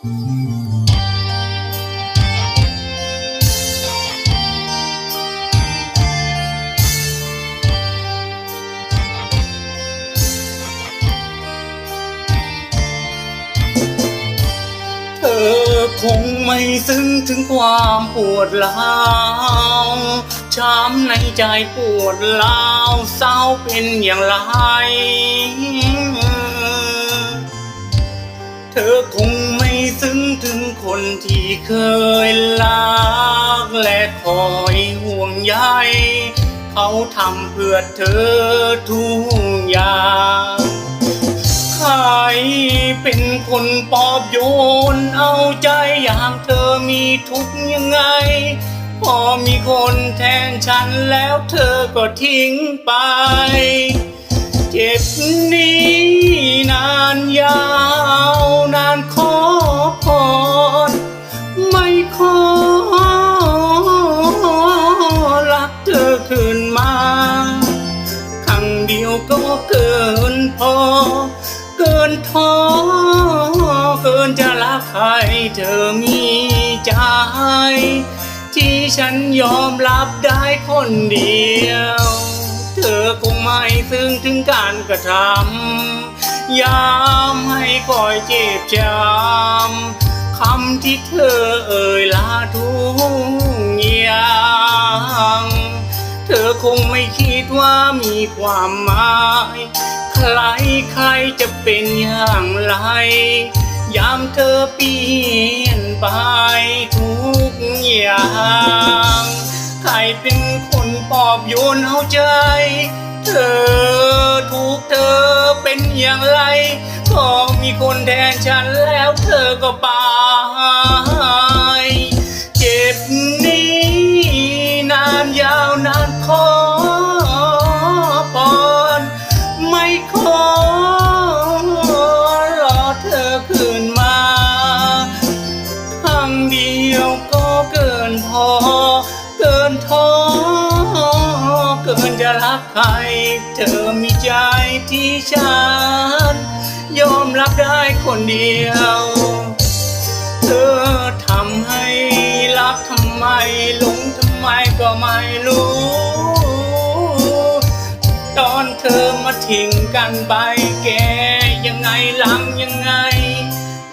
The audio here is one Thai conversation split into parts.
เธอคงไม่ซึ้งถึงความปวดร้าวช้ำในใจปวดร้าวเศร้าเป็นอย่างไร ที่เคยรักและคอยห่วงใยเขาทำเพื่อเธอทุกอย่างใครเป็นคนปอบโยนเอาใจอย่างเธอมีทุกข์ยังไง พอมีคนแทนฉันแล้วเธอก็ทิ้งไป เจ็บนี้นานยาว นท้อเกินจะรักใครเธอมีใจ ที่ฉันยอมรับได้คนเดียว เธอคงไม่ซึ้งถึงการกระทำยามให้คอยเจ็บช้ำคำที่เธอเอ่ยลาทุกอย่างเธอคงไม่คิดว่ามีความหมาย ใครใครจะเป็นอย่างไร ยามเธอเปลี่ยนไปทุกอย่าง ใครเป็นคนปอบโยนเอาใจ เธอถูกเธอเป็นอย่างไร ก็มีคนแทนฉันแล้วเธอก็ไป ขอรอเธอคืนมาครั้งเดียวก็เกินพอ เกินท้อเกินจะรักใคร เธอมีใจที่ฉัน ยอมรับได้คนเดียว เธอทำให้รักทำไมหลงทำไมก็ไม่รู้ ทิ้งกันไปแกยังไงลังยังไง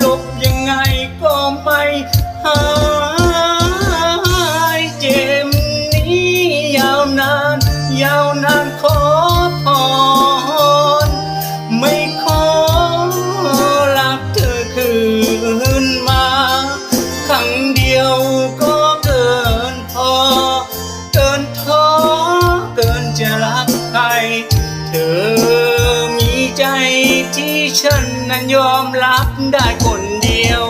ลบยังไงก็ไม่หายเจ็บนี้ยาวนานยาวนานขอ ฉันนั้นยอมรับได้คนเดียว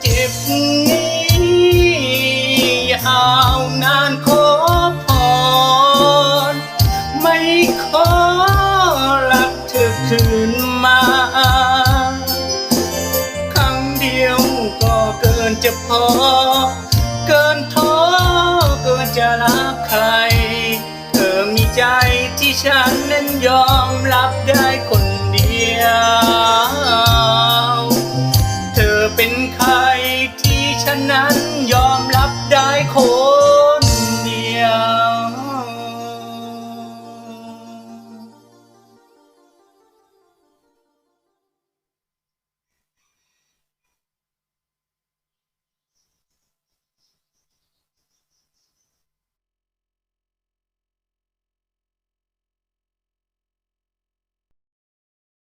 เจ็บนี้ยาวนานขอพรไม่ขอรักเธอคืนมาครั้งเดียวก็เกินจะพอ เกินท้อเกินจะรักใคร เธอมีใจที่ฉันนั้นยอมรับได้คนเดียว ยอมรับได้โคน